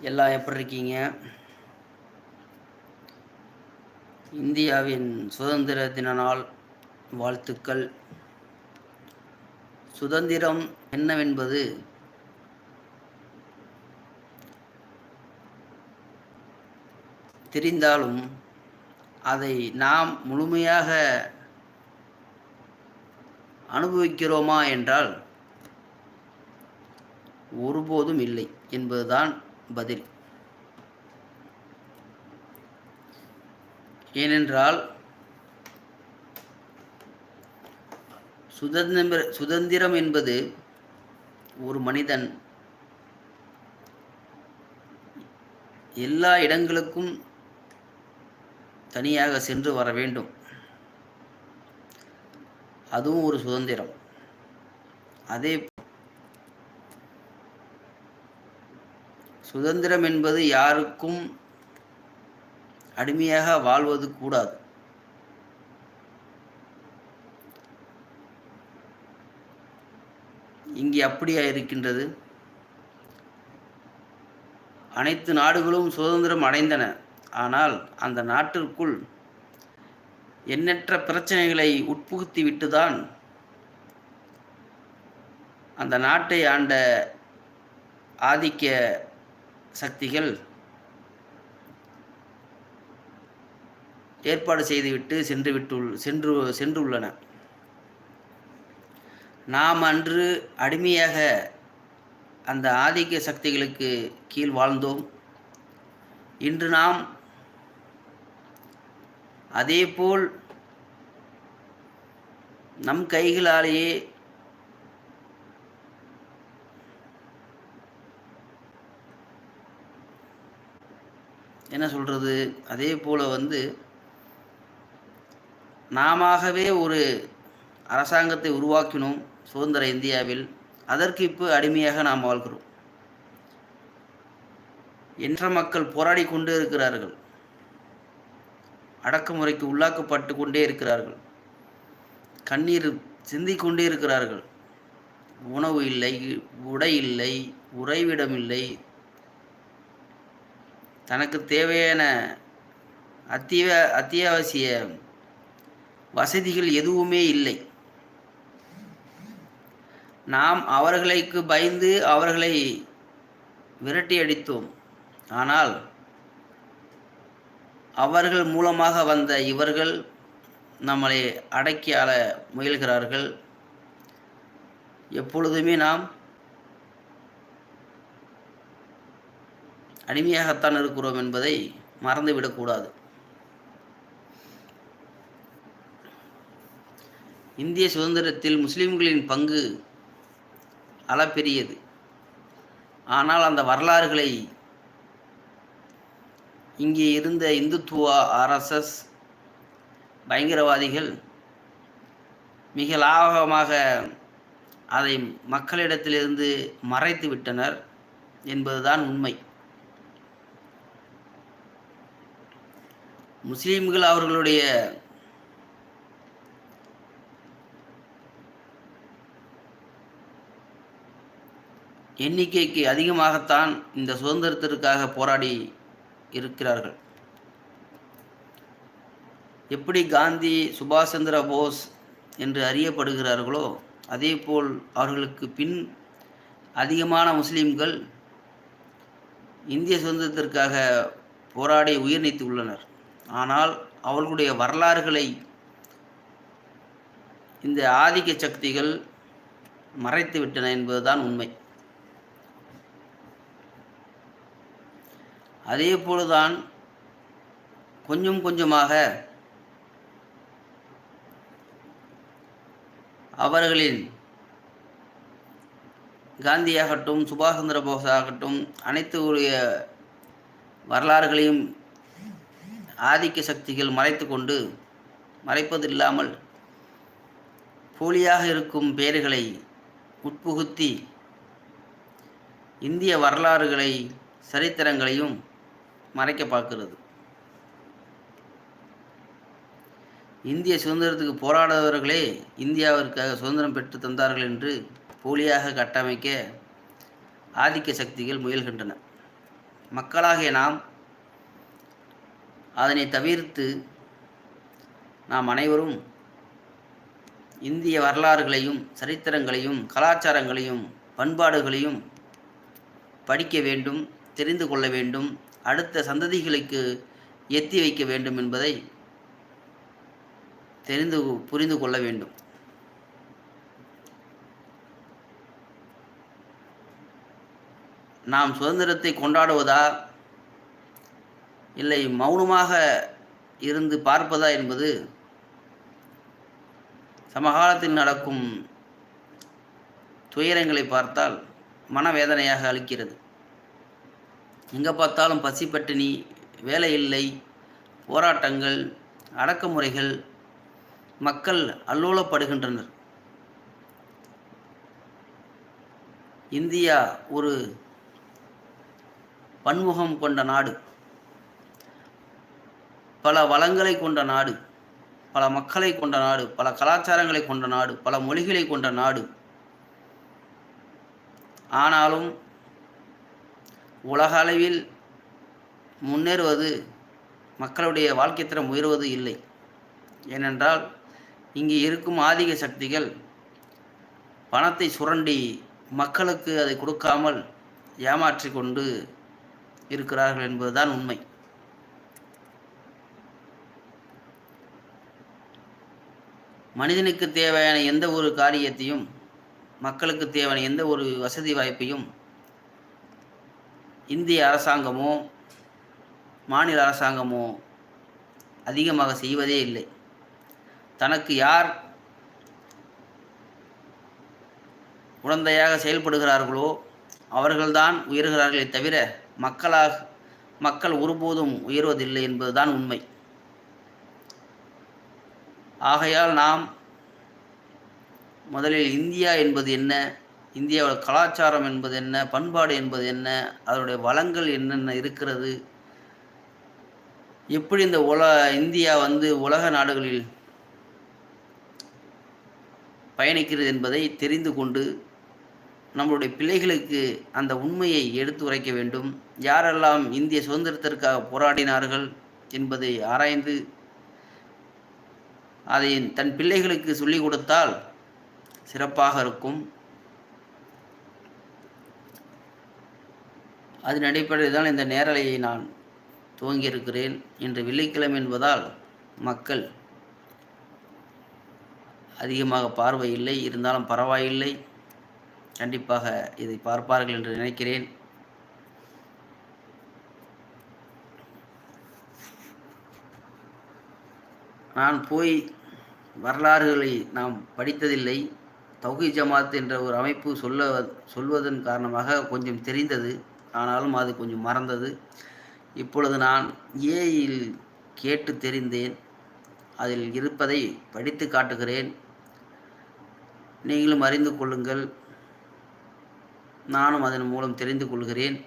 எல்லாம் எப்படி இருக்கீங்க? இந்தியாவின் சுதந்திர தின நாள் வாழ்த்துக்கள். சுதந்திரம் என்னவென்பது? தெரிந்தாலும் அதை நாம் முழுமையாக அனுபவிக்கிறோமா என்றால் ஒருபோதும் இல்லை என்பதுதான் பதில். ஏனென்றால் சுதந்திர சுதந்திரம் என்பது ஒரு மனிதன் எல்லா இடங்களுக்கும் தனியாக சென்று வர வேண்டும். அதுவும் ஒரு சுதந்திரம். அதே சுதந்திரம் என்பது யாருக்கும் அடிமையாக வாழ்வது கூடாது. இங்கே அப்படியா இருக்கின்றது? அனைத்து நாடுகளும் சுதந்திரம் அடைந்தன. ஆனால் அந்த நாட்டிற்குள் எண்ணற்ற பிரச்சனைகளை உட்புகுத்தி விட்டுதான் அந்த நாட்டை ஆண்ட ஆதிக்க சக்திகள் ஏற்பாடு செய்துவிட்டு சென்று விட்டு சென்று சென்றுள்ளன. நாம் அன்று அடிமையாக அந்த ஆதிக்க சக்திகளுக்கு கீழ் வாழ்ந்தோம். இன்று நாம் அதேபோல் நம் கைகளாலேயே என்ன சொல்கிறது அதே போல் வந்து நாமவே ஒரு அரசாங்கத்தை உருவாக்கினோம் சுதந்திர இந்தியாவில். அதற்கு இப்போ அடிமையாக நாம் வாழ்கிறோம். என்ற மக்கள் போராடி கொண்டே இருக்கிறார்கள். அடக்குமுறைக்கு உள்ளாக்கப்பட்டு கொண்டே இருக்கிறார்கள். கண்ணீர் சிந்திக்கொண்டே இருக்கிறார்கள். உணவு இல்லை உடை இல்லை உறைவிடம் இல்லை தனக்கு தேவையான அத்திய அத்தியாவசிய வசதிகள் எதுவுமே இல்லை. நாம் அவர்களுக்கு பயந்து அவர்களை விரட்டி அடித்தோம். ஆனால் அவர்கள் மூலமாக வந்த இவர்கள் நம்மளை அடக்கி ஆள முயல்கிறார்கள். எப்பொழுதுமே நாம் அடிமையாகத்தான் இருக்கிறோம் என்பதை மறந்துவிடக்கூடாது. இந்திய சுதந்திரத்தில் முஸ்லிம்களின் பங்கு அளப்பெரியது. ஆனால் அந்த வரலாறுகளை இங்கே இருந்த இந்துத்துவ ஆர்எஸ்எஸ் பயங்கரவாதிகள் மிக லாபகமாக அதை மக்களிடத்திலிருந்து மறைத்து விட்டனர் என்பதுதான் உண்மை. முஸ்லீம்கள் அவர்களுடைய எண்ணிக்கைக்கு அதிகமாகத்தான் இந்த சுதந்திரத்திற்காக போராடி இருக்கிறார்கள். எப்படி காந்தி சுபாஷ் சந்திர போஸ் என்று அறியப்படுகிறார்களோ அதேபோல் அவர்களுக்கு பின் அதிகமான முஸ்லீம்கள் இந்திய சுதந்திரத்திற்காக போராடி உயிர் நீத்து உள்ளனர் ஆனால் அவர்களுடைய வரலாறுகளை இந்த ஆதிக்க சக்திகள் மறைத்து விட்டன என்பதுதான் உண்மை. அதே போலதான் கொஞ்சம் கொஞ்சமாக அவர்களின் காந்தியாகட்டும் சுபாஷ் சந்திர போஸ் ஆகட்டும் அனைத்து உடைய வரலாறுகளையும் ஆதிக்க சக்திகள் மறைத்து கொண்டு மறைப்பதில்லாமல் போலியாக இருக்கும் பெயர்களை உட்புகுத்தி இந்திய வரலாறுகளை சரித்திரங்களையும் மறைக்க பார்க்கிறது. இந்திய சுதந்திரத்துக்கு போராடுபவர்களே இந்தியாவிற்காக சுதந்திரம் பெற்று தந்தார்கள் என்று போலியாக கட்டமைக்க ஆதிக்க சக்திகள் முயல்கின்றன. மக்களாகிய நாம் அதனை தவிர்த்து நாம் அனைவரும் இந்திய வரலாறுகளையும் சரித்திரங்களையும் கலாச்சாரங்களையும் பண்பாடுகளையும் படிக்க வேண்டும் தெரிந்து கொள்ள வேண்டும் அடுத்த சந்ததிகளுக்கு எத்தி வைக்க வேண்டும் என்பதை தெரிந்து புரிந்து கொள்ள வேண்டும். நாம் சுதந்திரத்தை கொண்டாடுவதா இல்லை மௌனமாக இருந்து பார்ப்பதா என்பது சமகாலத்தில் நடக்கும் துயரங்களை பார்த்தால் மனவேதனையாக அளிக்கிறது. எங்கே பார்த்தாலும் பசி பட்டினி வேலை இல்லை போராட்டங்கள் அடக்குமுறைகள் மக்கள் அல்லோலப்படுகின்றனர். இந்தியா ஒரு பன்முகம் கொண்ட நாடு. பல வளங்களை கொண்ட நாடு பல மக்களை கொண்ட நாடு பல கலாச்சாரங்களை கொண்ட நாடு பல மொழிகளை கொண்ட நாடு. ஆனாலும் உலக அளவில் முன்னேறுவது மக்களுடைய வாழ்க்கை தரம் உயர்வது இல்லை. ஏனென்றால் இங்கே இருக்கும் ஆதிக்க சக்திகள் பணத்தை சுரண்டி மக்களுக்கு அதை கொடுக்காமல் ஏமாற்றி கொண்டு இருக்கிறார்கள் என்பதுதான் உண்மை. மனிதனுக்கு தேவையான எந்த ஒரு காரியத்தையும் மக்களுக்கு தேவையான எந்த ஒரு வசதி வாய்ப்பையும் இந்திய அரசாங்கமோ மாநில அரசாங்கமோ அதிகமாக செய்வதே இல்லை. தனக்கு யார் உடந்தையாக செயல்படுகிறார்களோ அவர்கள்தான் உயர்கிறார்களே தவிர மக்களாக மக்கள் ஒருபோதும் உயர்வதில்லை என்பதுதான் உண்மை. ஆகையால் நாம் முதலில் இந்தியா என்பது என்ன? இந்தியாவோட கலாச்சாரம் என்பது என்ன? பண்பாடு என்பது என்ன? அதனுடைய வளங்கள் என்னென்ன இருக்கிறது? எப்படி இந்த உல இந்தியா வந்து உலக நாடுகளில் பயணிக்கிறது என்பதை தெரிந்து கொண்டு நம்மளுடைய பிள்ளைகளுக்கு அந்த உண்மையை எடுத்து உரைக்க வேண்டும். யாரெல்லாம் இந்திய சுதந்திரத்திற்காக போராடினார்கள் என்பதை ஆராய்ந்து அதை தன் பிள்ளைகளுக்கு சொல்லிக் கொடுத்தால் சிறப்பாக இருக்கும். அதன் அடிப்படையில் தான் இந்த நேரலையை நான் துவங்கியிருக்கிறேன் இன்று வெள்ளிக்கிழமை என்பதால் மக்கள் அதிகமாக பார்வை இல்லை இருந்தாலும் பரவாயில்லை. கண்டிப்பாக இதை பார்ப்பார்கள் என்று நினைக்கிறேன். நான் போய் வரலாறுகளை நாம் படித்ததில்லை. தௌஹி ஜமாத் என்ற ஒரு அமைப்பு சொல்ல சொல்வதன் காரணமாக கொஞ்சம் தெரிந்தது. ஆனாலும் அது கொஞ்சம் மறந்தது. இப்பொழுது நான் ஏயில் கேட்டு தெரிந்தேன். அதில் இருப்பதை படித்து காட்டுகிறேன். நீங்களும் அறிந்து கொள்ளுங்கள். நானும் அதன் மூலம் தெரிந்து கொள்கிறேன்.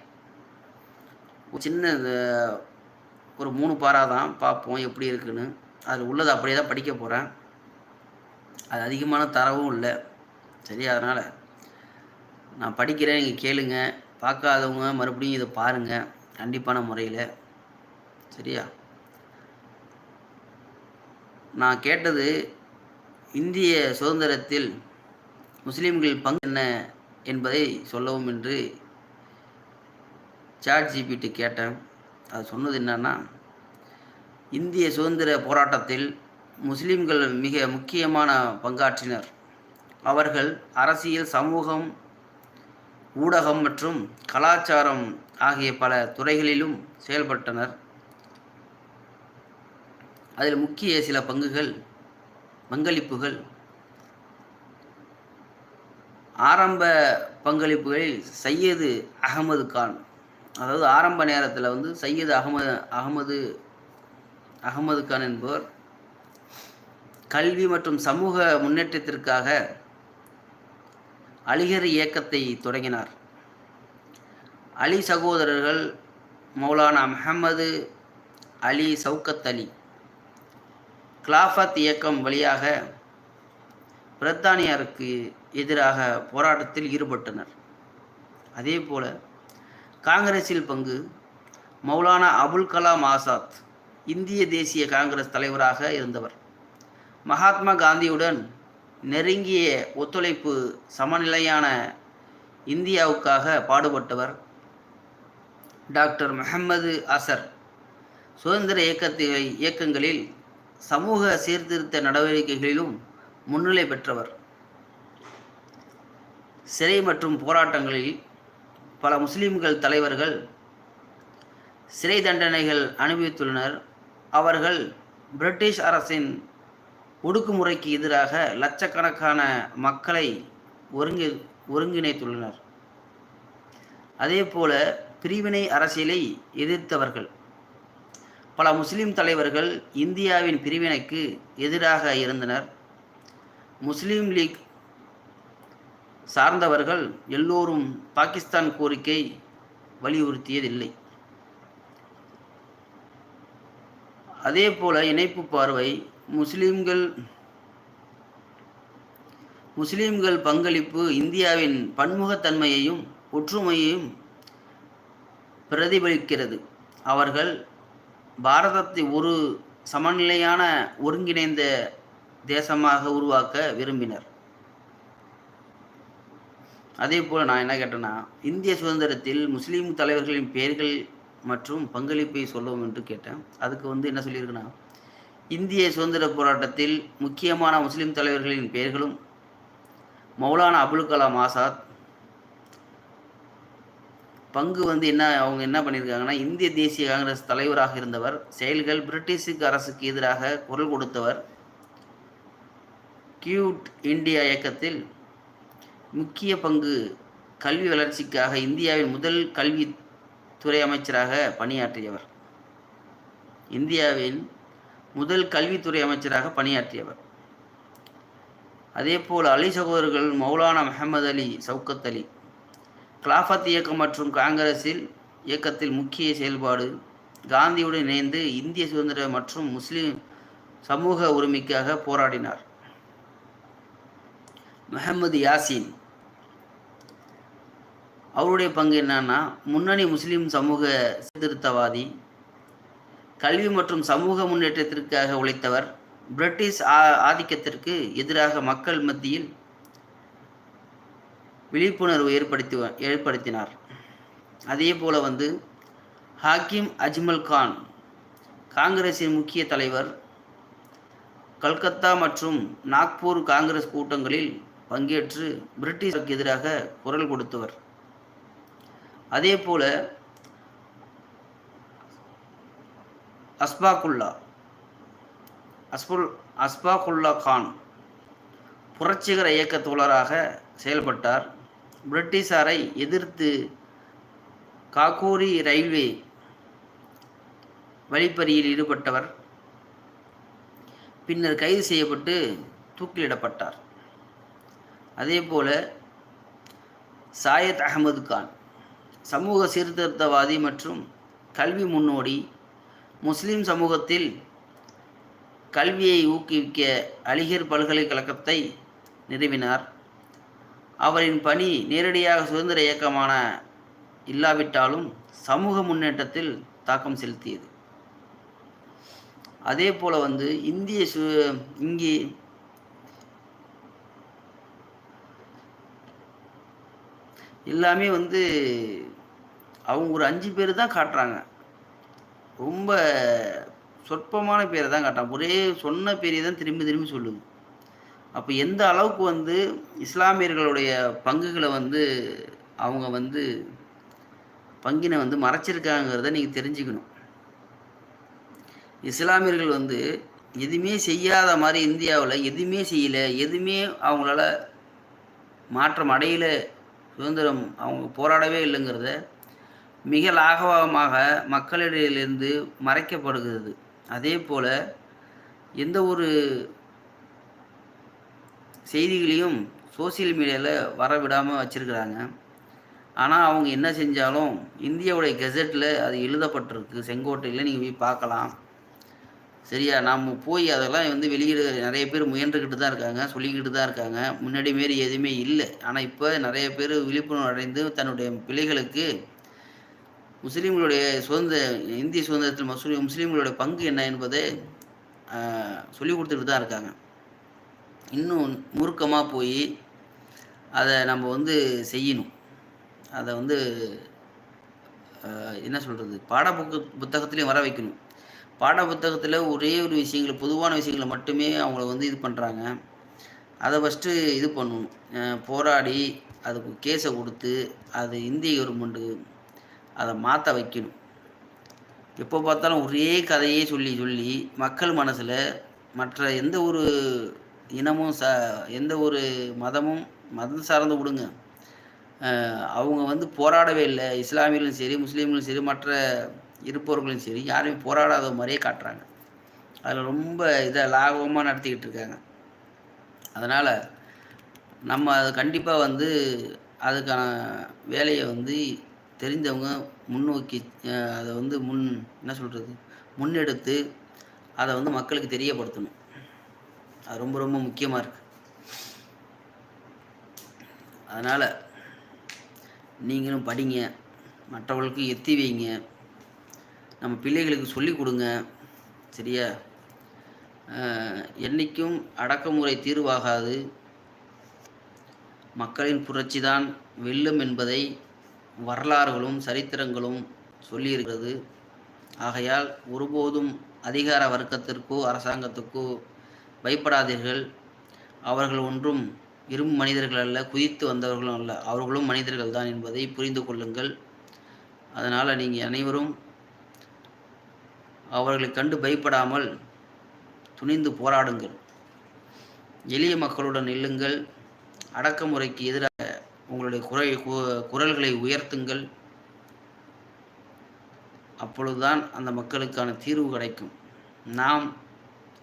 ஒரு சின்ன ஒரு மூணு பாரா தான் பார்ப்போம் எப்படி இருக்குன்னு. அதில் உள்ளதை அப்படியே தான் படிக்க போகிறேன் அது அதிகமான தரவும் இல்லை. சரி அதனால் நான் படிக்கிறேன் நீங்கள் கேளுங்க. பார்க்காதவங்க மறுபடியும் இதை பாருங்கள் கண்டிப்பான முறையில். சரியா? நான் கேட்டது இந்திய சுதந்திரத்தில் முஸ்லீம்கள் பங்கு என்ன என்பதை சொல்லவும் என்று சாட் ஜிபிட்டு கேட்டேன். அது சொன்னது என்னன்னா இந்திய சுதந்திர போராட்டத்தில் முஸ்லிம்கள் மிக முக்கியமான பங்காற்றினர். அவர்கள் அரசியல் சமூகம் ஊடகம் மற்றும் கலாச்சாரம் ஆகிய பல துறைகளிலும் செயல்பட்டனர். அதில் முக்கிய சில பங்குகள் பங்களிப்புகள். ஆரம்ப பங்களிப்புகளில் சையது அகமது கான். அதாவது ஆரம்ப நேரத்தில் வந்து சையது அகமது அகமது அகமது கான் என்பவர் கல்வி மற்றும் சமூக முன்னேற்றத்திற்காக அலிகர் இயக்கத்தை தொடங்கினார். அலி சகோதரர்கள் மௌலானா முஹம்மது அலி சவுக்கத் அலி. கிலாஃபத் இயக்கம் வழியாக பிரித்தானியருக்கு எதிராக போராட்டத்தில் ஈடுபட்டனர். அதே போல காங்கிரஸில் பங்கு மௌலானா அபுல் கலாம் ஆசாத் இந்திய தேசிய காங்கிரஸ் தலைவராக இருந்தவர். மகாத்மா காந்தியுடன் நெருங்கிய ஒத்துழைப்பு சமநிலையான இந்தியாவுக்காக பாடுபட்டவர் டாக்டர் முஹம்மது அசர். சுதந்திர இயக்கத்தை இயக்கங்களில் சமூக சீர்திருத்த நடவடிக்கைகளிலும் முன்னிலை பெற்றவர். சிறை மற்றும் போராட்டங்களில் பல முஸ்லிம்கள் தலைவர்கள் சிறை தண்டனைகள் அனுபவித்துள்ளனர். அவர்கள் பிரிட்டிஷ் அரசின் ஒடுக்குமுறைக்கு எதிராக லட்சக்கணக்கான மக்களை ஒருங்கி ஒருங்கிணைத்துள்ளனர். அதே போல பிரிவினை அரசியலை எதிர்த்தவர்கள். பல முஸ்லிம் தலைவர்கள் இந்தியாவின் பிரிவினைக்கு எதிராக இருந்தனர். முஸ்லீம் லீக் சார்ந்தவர்கள் எல்லோரும் பாகிஸ்தான் கோரிக்கை வலியுறுத்தியதில்லை. அதே போல இணைப்பு பார்வை முஸ்லீம்கள் முஸ்லீம்கள் பங்களிப்பு இந்தியாவின் பன்முகத்தன்மையையும் ஒற்றுமையையும் பிரதிபலிக்கிறது. அவர்கள் பாரதத்தை ஒரு சமநிலையான ஒருங்கிணைந்த தேசமாக உருவாக்க விரும்பினர். அதே போல் நான் என்ன கேட்டேன்னா இந்திய சுதந்திரத்தில் முஸ்லீம் தலைவர்களின் பெயர்கள் மற்றும் பங்களிப்பை சொல்லவும் என்று கேட்டேன். அதுக்கு வந்து என்ன சொல்லியிருக்குன்னா இந்திய சுதந்திர போராட்டத்தில் முக்கியமான முஸ்லீம் தலைவர்களின் பெயர்களும் மௌலானா அபுல் கலாம் ஆசாத். பங்கு வந்து என்ன அவங்க என்ன பண்ணியிருக்காங்கன்னா இந்திய தேசிய காங்கிரஸ் தலைவராக இருந்தவர் செயல்கள் பிரிட்டிஷுக்கு அரசுக்கு எதிராக குரல் கொடுத்தவர். கியூட் இந்தியா இயக்கத்தில் முக்கிய பங்கு கல்வி வளர்ச்சிக்காக இந்தியாவின் முதல் கல்வி துறை அமைச்சராக பணியாற்றியவர். இந்தியாவின் முதல் கல்வித்துறை அமைச்சராக பணியாற்றியவர். அதேபோல் அலி சகோதரர்கள் மௌலானா மெஹமது அலி சவுக்கத் அலி கிலாஃபத் இயக்கம் மற்றும் காங்கிரஸில் இயக்கத்தில் முக்கிய செயல்பாடு காந்தியுடன் இணைந்து இந்திய சுதந்திர மற்றும் முஸ்லிம் சமூக உரிமைக்காக போராடினார். முஹம்மது யாசின். அவருடைய பங்கு என்னன்னா முன்னணி முஸ்லிம் சமூக சீர்திருத்தவாதி கல்வி மற்றும் சமூக முன்னேற்றத்திற்காக உழைத்தவர் பிரிட்டிஷ் ஆதிக்கத்திற்கு எதிராக மக்கள் மத்தியில் விழிப்புணர்வு ஏற்படுத்தி ஏற்படுத்தினார். அதே போல் வந்து ஹாக்கிம் அஜ்மல் கான் காங்கிரஸின் முக்கிய தலைவர் கல்கத்தா மற்றும் நாக்பூர் காங்கிரஸ் கூட்டங்களில் பங்கேற்று பிரிட்டிஷருக்கு எதிராக குரல் கொடுத்தவர். அதே போல அஸ்பாகுல்லா. அஸ்புல் அஸ்பாகுல்லா கான். புரட்சிகர இயக்க தோழராக செயல்பட்டார். பிரிட்டிஷாரை எதிர்த்து காகூரி ரயில்வே வழிப்பறியில் ஈடுபட்டவர். பின்னர் கைது செய்யப்பட்டு தூக்கிலிடப்பட்டார். அதே போல சாயத் அகமது கான். சமூக சீர்திருத்தவாதி மற்றும் கல்வி முன்னோடி முஸ்லிம் சமூகத்தில் கல்வியை ஊக்குவிக்க அலிகர் பல்கலைக்கழகத்தை நிறுவினார். அவரின் பணி நேரடியாக சுதந்திர இயக்கமான இல்லாவிட்டாலும் சமூக முன்னேற்றத்தில் தாக்கம் செலுத்தியது. அதே போல் வந்து இந்திய சு இங்கே எல்லாமே வந்து அவங்க ஒரு அஞ்சு பேர் தான் காட்டுறாங்க. ரொம்ப சொற்பமான பேரை தான் காட்டான். ஒரே சொன்ன பேரை தான் திரும்பி திரும்பி சொல்லுது. அப்போ எந்த அளவுக்கு வந்து இஸ்லாமியர்களுடைய பங்குகளை வந்து அவங்க வந்து பங்கினை வந்து மறைச்சிருக்காங்கிறத நீங்கள் தெரிஞ்சுக்கணும். இஸ்லாமியர்கள் வந்து எதுவுமே செய்யாத மாதிரி இந்தியாவில் எதுவுமே செய்யலை எதுவுமே அவங்களால மாற்றம் அடையல சுதந்திரம் அவங்க போராடவே இல்லைங்கிறத மிக லாகவமாக மக்களிடையிலிருந்து மறைக்கப்படுகிறது. அதே போல் எந்த ஒரு செய்திகளையும் சோசியல் மீடியாவில் வர விடாமல் வச்சுருக்கிறாங்க. ஆனால் அவங்க என்ன செஞ்சாலும் இந்தியாவுடைய கெசட்டில் அது எழுதப்பட்டிருக்கு. செங்கோட்டையில் நீங்கள் போய் பார்க்கலாம். சரியா? நாம் போய் அதெல்லாம் வந்து வெளியிட நிறைய பேர் முயன்றுக்கிட்டு தான் இருக்காங்க சொல்லிக்கிட்டு தான் இருக்காங்க. முன்னாடி மாரி எதுவுமே இல்லை. ஆனால் இப்போ நிறைய பேர் விழிப்புணர்வு அடைந்து தன்னுடைய பிள்ளைகளுக்கு முஸ்லீம்களுடைய சுதந்திர இந்திய சுதந்திரத்தில் முஸ்லீம் முஸ்லீம்களுடைய பங்கு என்ன என்பதை சொல்லி கொடுத்துட்டு தான் இருக்காங்க. இன்னும் முறுக்கமாக போய் அதை நம்ம வந்து செய்யணும். அதை வந்து என்ன சொல்கிறது பாட புக்கு புத்தகத்துலேயும் வர வைக்கணும். பாட புத்தகத்தில் ஒரே ஒரு விஷயங்கள் பொதுவான விஷயங்களை மட்டுமே அவங்கள வந்து இது பண்ணுறாங்க அதை ஃபஸ்ட்டு இது பண்ணணும். போராடி அதுக்கு கேஸை கொடுத்து அது இந்திய கவர்மெண்ட்டு அதை மாற்ற வைக்கணும். எப்போ பார்த்தாலும் ஒரே கதையே சொல்லி சொல்லி மக்கள் மனசில் மற்ற எந்த ஒரு இனமும் ச எந்த ஒரு மதமும் மதம் சார்ந்து விடுங்க. அவங்க வந்து போராடவே இல்லை. இஸ்லாமியர்களும் சரி முஸ்லீம்களும் சரி மற்ற இருப்பவர்களும் சரி யாரையும் போராடாத மாதிரியே காட்டுறாங்க. அதில் ரொம்ப இதை லாபமாக நடத்திக்கிட்டு இருக்காங்க. அதனால் நம்ம அதை கண்டிப்பாக வந்து அதுக்கான வேலையை வந்து தெரிஞ்சவங்க முன்னோக்கி அதை வந்து முன் என்ன சொல்கிறது முன்னெடுத்து அதை வந்து மக்களுக்கு தெரியப்படுத்தணும். அது ரொம்ப ரொம்ப முக்கியமாக இருக்குது அதனால் நீங்களும் படிங்க மற்றவர்களுக்கு எத்தி வைங்க நம்ம பிள்ளைகளுக்கு சொல்லி கொடுங்க சரியா? என்றைக்கும் அடக்குமுறை தீர்வாகாது. மக்களின் புரட்சி தான் வெல்லும் என்பதை வரலாறுகளும் சரித்திரங்களும் சொல்லியிருக்கிறது. ஆகையால் ஒருபோதும் அதிகார வர்க்கத்திற்கோ அரசாங்கத்துக்கோ பயப்படாதீர்கள். அவர்கள் ஒன்றும் இரும்பு மனிதர்கள் அல்ல குதித்து வந்தவர்களும் அல்ல. அவர்களும் மனிதர்கள் தான் என்பதை புரிந்து கொள்ளுங்கள். அதனால் நீங்கள் அனைவரும் அவர்களை கண்டு பயப்படாமல் துணிந்து போராடுங்கள். எளிய மக்களுடன் நில்லுங்கள். அடக்குமுறைக்கு எதிராக உங்களுடைய குறை குரல்களை உயர்த்துங்கள். அப்பொழுதுதான் அந்த மக்களுக்கான தீர்வு கிடைக்கும். நாம்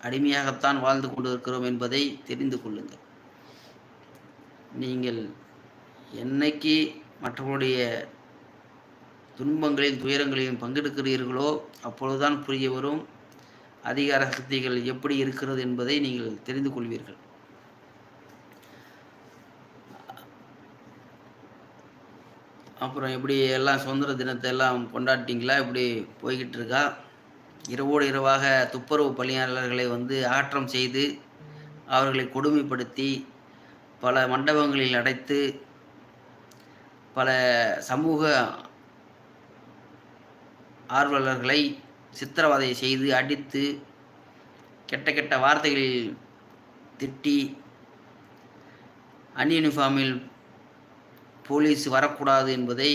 அடிமையாகத்தான் வாழ்ந்து கொண்டிருக்கிறோம் என்பதை தெரிந்து கொள்ளுங்கள். நீங்கள் என்னைக்கு மற்றவருடைய துன்பங்களையும் துயரங்களையும் பங்கெடுக்கிறீர்களோ அப்பொழுதுதான் புரிய வரும். அதிகார சக்திகள் எப்படி இருக்கிறது என்பதை நீங்கள் தெரிந்து கொள்வீர்கள். அப்புறம் எப்படி எல்லாம் சுதந்திர தினத்தை எல்லாம் கொண்டாட்டிங்களா இப்படி போய்கிட்டு இருக்கா இரவோடு இரவாக துப்புரவு பணியாளர்களை வந்து ஆற்றம் செய்து அவர்களை கொடுமைப்படுத்தி பல மண்டபங்களில் அடைத்து பல சமூக ஆர்வலர்களை சித்திரவதை செய்து அடித்து கெட்ட கெட்ட வார்த்தைகளில் திட்டி அன்யூனிஃபார்மில் போலீஸ் வரக்கூடாது என்பதை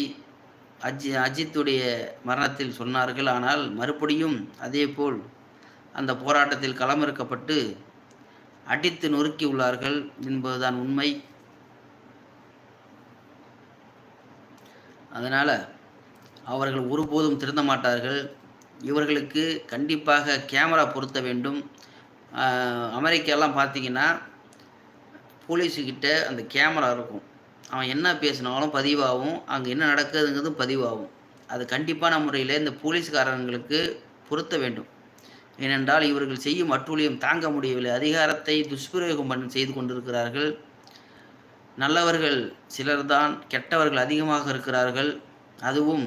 அஜி அஜித்துடைய மரணத்தில் சொன்னார்கள். ஆனால் மறுபடியும் அதேபோல் அந்த போராட்டத்தில் களமிறக்கப்பட்டு அடித்து நொறுக்கி உள்ளார்கள் என்பதுதான் உண்மை. அதனால் அவர்கள் ஒருபோதும் திருந்த மாட்டார்கள். இவர்களுக்கு கண்டிப்பாக கேமரா பொருத்த வேண்டும். அமெரிக்காலாம் பார்த்தீங்கன்னா போலீஸுக்கிட்ட அந்த கேமரா இருக்கும். அவன் என்ன பேசினாலும் பதிவாகும் அங்கே என்ன நடக்குதுங்கிறதும் பதிவாகும். அது கண்டிப்பான முறையில் இந்த போலீஸ்காரங்களுக்கு பொருத்த வேண்டும். ஏனென்றால் இவர்கள் செய்யும் அட்டூழியம் தாங்க முடியவில்லை. அதிகாரத்தை துஷ்பிரயோகம் பண்ண செய்து கொண்டிருக்கிறார்கள். நல்லவர்கள் சிலர்தான் கெட்டவர்கள் அதிகமாக இருக்கிறார்கள். அதுவும்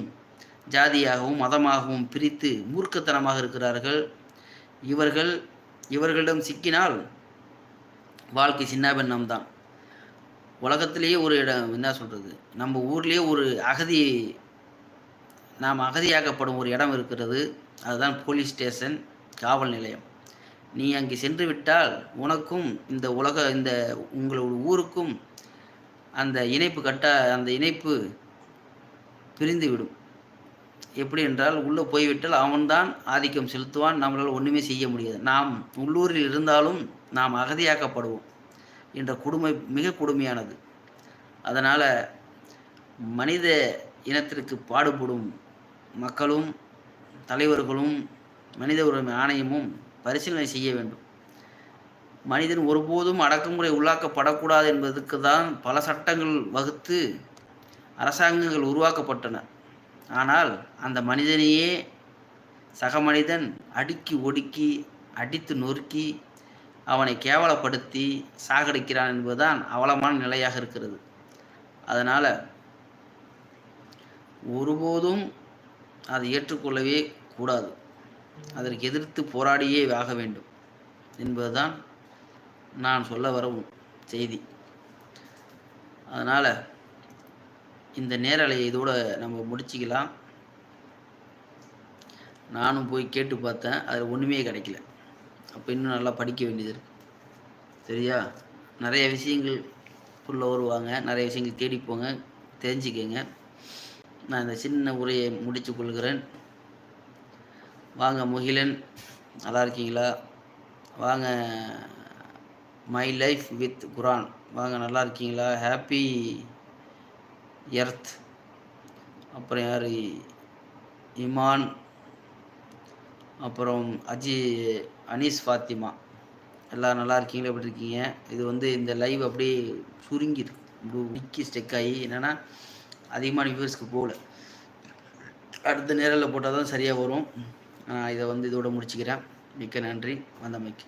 ஜாதியாகவும் மதமாகவும் பிரித்து மூர்க்கத்தனமாக இருக்கிறார்கள். இவர்கள் இவர்களிடம் சிக்கினால் வாழ்க்கை சின்னாபின்னம் தான் உலகத்திலேயே ஒரு இடம் என்ன சொல்கிறது நம்ம ஊர்லேயே ஒரு அகதி நாம் அகதியாக்கப்படும் ஒரு இடம் இருக்கிறது. அதுதான் போலீஸ் ஸ்டேஷன் காவல் நிலையம். நீ அங்கே சென்று விட்டால் உனக்கும் இந்த உலக இந்த உங்களோட ஊருக்கும் அந்த இணைப்பு கட்ட அந்த இணைப்பு பிரிந்து விடும் எப்படி என்றால் உள்ளே போய்விட்டால் அவன்தான் ஆதிக்கம் செலுத்துவான். நம்மளால் ஒன்றுமே செய்ய முடியாது. நாம் உள்ளூரில் இருந்தாலும் நாம் அகதியாக்கப்படுவோம். என்ற கொடுமை மிக கொடுமையானது. அதனால் மனித இனத்திற்கு பாடுபடும் மக்களும் தலைவர்களும் மனித உரிமை ஆணையமும் பரிசீலனை செய்ய வேண்டும். மனிதன் ஒருபோதும் அடக்குமுறை உள்ளாக்கப்படக்கூடாது என்பதற்கு தான் பல சட்டங்கள் வகுத்து அரசாங்கங்கள் உருவாக்கப்பட்டன. ஆனால் அந்த மனிதனையே சக மனிதன் அடுக்கி ஒடுக்கி அடித்து நொறுக்கி அவனை கேவலப்படுத்தி சாகடிக்கிறான் என்பதுதான் அவலமான நிலையாக இருக்கிறது. அதனால் ஒருபோதும் அதை ஏற்றுக்கொள்ளவே கூடாது. அதற்கு எதிர்த்து போராடியே ஆக வேண்டும் என்பதுதான் நான் சொல்ல வரவும் செய்தி. அதனால் இந்த நேரலையை இதோட நம்ம முடிச்சிக்கலாம். நானும் போய் கேட்டு பார்த்தேன். அதில் ஒன்றுமே கிடைக்கல. அப்போ இன்னும் நல்லா படிக்க வேண்டியது இருக்குது சரியா? நிறைய விஷயங்கள் உள்ள வருவாங்க. நிறைய விஷயங்கள் தேடிப்போங்க தெரிஞ்சுக்கங்க. நான் இந்த சின்ன உரையை முடித்து கொள்கிறேன். வாங்க முகிலன். நல்லா இருக்கீங்களா? வாங்க மை லைஃப் வித் குரான் வாங்க நல்லா இருக்கீங்களா? ஹாப்பி எர்த் அப்புறம் யார்? இமான். அப்புறம் அஜி அனீஸ் ஃபாத்திமா. எல்லாம் நல்லா இருக்கீங்களா? எப்படி இருக்கீங்க? இது வந்து இந்த லைவ் அப்படியே சுருங்கிருக்கு விக்கி ஸ்டெக் ஆகி என்னென்னா அதிகமான வியூவர்ஸ்க்கு போகல. அடுத்த நேரில் போட்டால் தான் சரியாக வரும். நான் இதை வந்து இதோட முடிச்சுக்கிறேன். மிக்க நன்றி. வந்தமைக்கு.